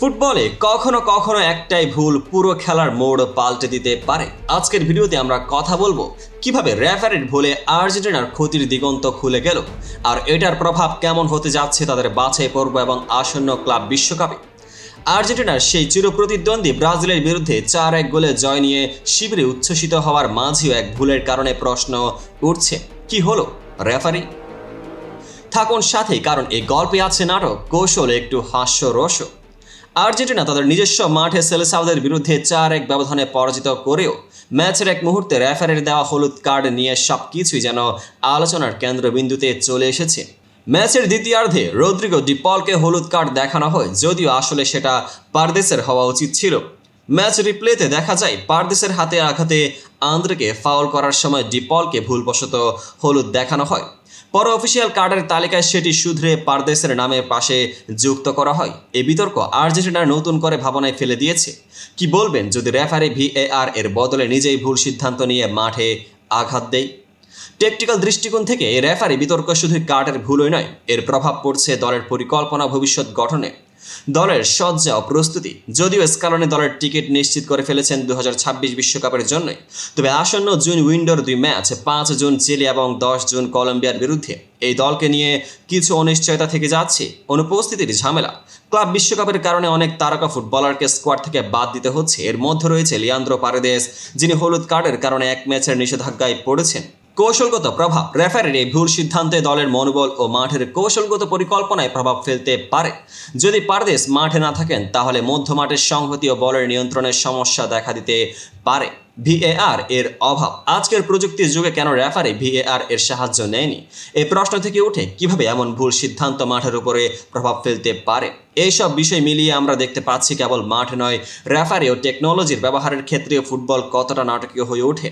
ফুটবলে কখনো কখনো একটাই ভুল, পুরো খেলার মোড় পাল্টে দিতে পারে। আজকের ভিডিওতে আমরা কথা বলব কীভাবে রেফারির ভুলে আর্জেন্টিনার ক্ষতির দিগন্ত খুলে গেল আর এটার প্রভাব কেমন হতে যাচ্ছে তাদের বাছাই পর্ব এবং আসন্ন ক্লাব বিশ্বকাপে। আর্জেন্টিনার সেই চিরপ্রতিদ্বন্দ্বী ব্রাজিলের বিরুদ্ধে চার এক গোলে জয় নিয়ে শিবিরে উচ্ছ্বসিত হওয়ার মাঝেও এক ভুলের কারণে প্রশ্ন উঠছে, কি হলো রেফারি? থাকুন সাথে কারণ এই গল্পে আছে নাটক, কৌশল, একটু হাস্যরস আর্জেন্টিনা তাদের নিজস্ব মাঠে সেলেসাউদের বিরুদ্ধে চার এক ব্যবধানে পরাজিত করেও ম্যাচের এক মুহূর্তে রেফারির দেওয়া হলুদ কার্ড নিয়ে সব কিছুই যেন আলোচনার কেন্দ্রবিন্দুতে চলে এসেছে। ম্যাচের দ্বিতীয়ার্ধে রদ্রিগো ডিপলকে হলুদ কার্ড দেখানো হয়, যদিও আসলে সেটা পারদেশের হওয়া উচিত ছিল। ম্যাচ রিপ্লেতে দেখা যায় পারদেশের হাতে আঘাতে আন্দ্রেকে ফাউল করার সময় ডিপলকে ভুলবশত হলুদ দেখানো হয়। পরে অফিসিয়াল কার্ডের তালিকায় সেটি শুধরে পারদেশের নামের পাশে যুক্ত করা হয়। এই বিতর্ক আর্জেন্টিনার নতুন করে ভাবনায় ফেলে দিয়েছে। কি বলবেন যদি রেফারি ভিএআর এর বদলে নিজেই ভুল সিদ্ধান্ত নিয়ে মাঠে আঘাত দেয়? টেকটিক্যাল দৃষ্টিকোণ থেকে এই রেফারি বিতর্ক শুধু কার্ডের ভুলই নয়, এর প্রভাব পড়ছে দলের পরিকল্পনা ভবিষ্যৎ গঠনে। দলের সজ্জা ও প্রস্তুতি যদিও স্কালনে দলের টিকিট নিশ্চিত করে ফেলেছেন দু বিশ্বকাপের জন্যই। তবে আসন্ন জুন উইন্ডোর দুই ম্যাচ পাঁচ জুন চিলি এবং দশ জুন কলম্বিয়ার বিরুদ্ধে এই দলকে নিয়ে কিছু অনিশ্চয়তা থেকে যাচ্ছে। অনুপস্থিতির ঝামেলা। ক্লাব বিশ্বকাপের কারণে অনেক তারকা ফুটবলারকে স্কোয়াড থেকে বাদ দিতে হচ্ছে। এর মধ্যে রয়েছে লিয়ান্দ্রো পারেদেস, যিনি হলুদ কার্ডের কারণে এক ম্যাচের নিষেধাজ্ঞায় পড়েছেন। কৌশলগত প্রভাব। রেফারির এই ভুল সিদ্ধান্তে দলের মনোবল ও মাঠের কৌশলগত পরিকল্পনায় প্রভাব ফেলতে পারে। যদি পারদেশ মাঠে না থাকেন, তাহলে মধ্য মাঠের সংহতি ও বলের নিয়ন্ত্রণের সমস্যা দেখা দিতে পারে। ভিএআর এর অভাব। আজকের প্রযুক্তির যুগে কেন রেফারি ভিএআর এর সাহায্য নেয়নি? এই প্রশ্ন থেকে উঠে কীভাবে এমন ভুল সিদ্ধান্ত মাঠের উপরে প্রভাব ফেলতে পারে? এইসব বিষয় মিলিয়ে আমরা দেখতে পাচ্ছি কেবল মাঠ নয়, রেফারি ও টেকনোলজির ব্যবহারের ক্ষেত্রেও ফুটবল কতটা নাটকীয় হয়ে ওঠে।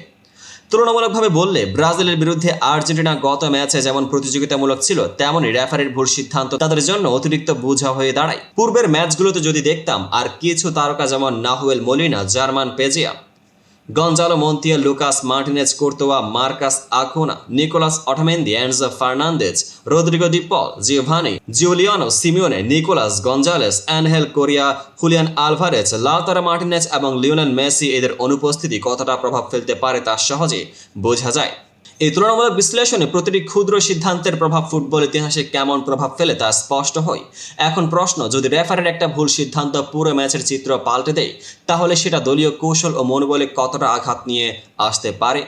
তুলনামূলকভাবে বললে ব্রাজিলের বিরুদ্ধে আর্জেন্টিনা গত ম্যাচে যেমন প্রতিযোগিতামূলক ছিল, তেমনই রেফারির ভুল সিদ্ধান্ত তাদের জন্য অতিরিক্ত বোঝা হয়ে দাঁড়ায়। পূর্বের ম্যাচগুলোতে যদি দেখতাম, আর কিছু তারকা যেমন Nahuel Molina, German Pezzella Gonzalo Montiel, Lucas Martinez, Quarta, Marcos Acuna, Nicolas Otamendi Enzo Fernandez, Rodrigo De Paul Giovani Giuliano Simeone, Nicolas Gonzalez, Angel Correa, Julian Alvarez, Lautaro Martinez এবং লিওনেল মেসি এদের অনুপস্থিতি কতটা প্রভাব ফেলতে পারে তা সহজে বোঝা যায়। এই তুলনামূলক বিশ্লেষণে প্রতিটি ক্ষুদ্র সিদ্ধান্তের প্রভাব ফুটবল ইতিহাসে কেমন প্রভাব ফেলে তা স্পষ্ট হয়। এখন প্রশ্ন, যদি রেফারের একটা ভুল সিদ্ধান্ত পুরো ম্যাচের চিত্র পাল্টে দেয়, তাহলে সেটা দলীয় কৌশল ও মনোবলে কতটা আঘাত নিয়ে আসতে পারে?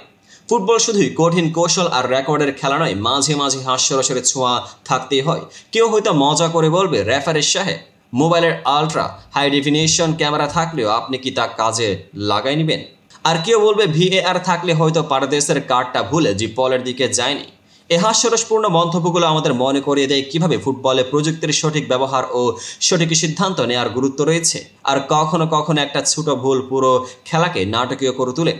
ফুটবল শুধুই কঠিন কৌশল আর রেকর্ডের খেলা নয়, মাঝে মাঝে হাস্যরসের ছোঁয়া থাকতেই হয়। কেউ হয়তো মজা করে বলবে, রেফারের সাহেব মোবাইলের আলট্রা হাই ডেফিনেশন ক্যামেরা থাকলেও আপনি কি তা কাজে লাগাই নেবেন? আর কেউ বলবে ভিএআর থাকলে হয়তো পারদেশের কার্ডটা ভুলে জিপলের দিকে যায়নি। এ হাস্যরসপূর্ণ মন্তব্যগুলো আমাদের মনে করিয়ে দেয় কীভাবে ফুটবলে প্রযুক্তির সঠিক ব্যবহার ও সঠিক সিদ্ধান্ত নেওয়ার গুরুত্ব রয়েছে। আর কখনো কখনো একটা ছোট ভুল পুরো খেলাকে নাটকীয় করে তোলে।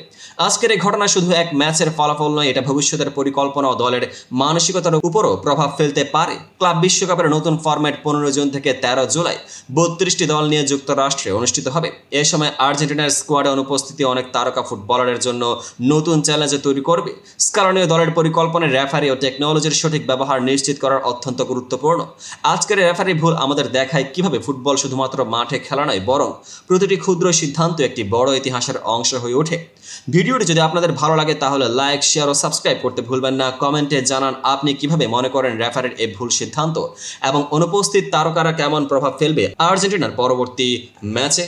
আজকের এই ঘটনা শুধু এক ম্যাচের ফলাফল নয়, এটা ভবিষ্যতের পরিকল্পনা ও দলের মানসিকতার উপরও প্রভাব ফেলতে পারে। ক্লাব বিশ্বকাপের নতুন ফরম্যাট পনেরো জুন থেকে তেরো জুলাই বত্রিশটি দল নিয়ে যুক্তরাষ্ট্রে অনুষ্ঠিত হবে। এ সময় আর্জেন্টিনার স্কোয়াডে অনুপস্থিতি অনেক তারকা ফুটবলারের জন্য নতুন চ্যালেঞ্জ তৈরি করবে। স্কারণীয় দলের পরিকল্পনায় রেফারি ও টেকনোলজির সঠিক ব্যবহার নিশ্চিত করার অত্যন্ত গুরুত্বপূর্ণ। আজকের রেফারি ভুল আমাদের দেখায় কীভাবে ফুটবল শুধুমাত্র মাঠে খেলা নয়, বরং প্রতিটি ক্ষুদ্র সিদ্ধান্ত একটি বড় ইতিহাসের অংশ হয়ে ওঠে। ভিডিওটি যদি আপনাদের ভালো লাগে, তাহলে লাইক শেয়ার ও সাবস্ক্রাইব করতে ভুলবেন না। কমেন্টে জানান আপনি কীভাবে মনে করেন রেফারির এই ভুল সিদ্ধান্ত এবং অনুপস্থিত তারকারা কেমন প্রভাব ফেলবে আর্জেন্টিনার পরবর্তী ম্যাচে।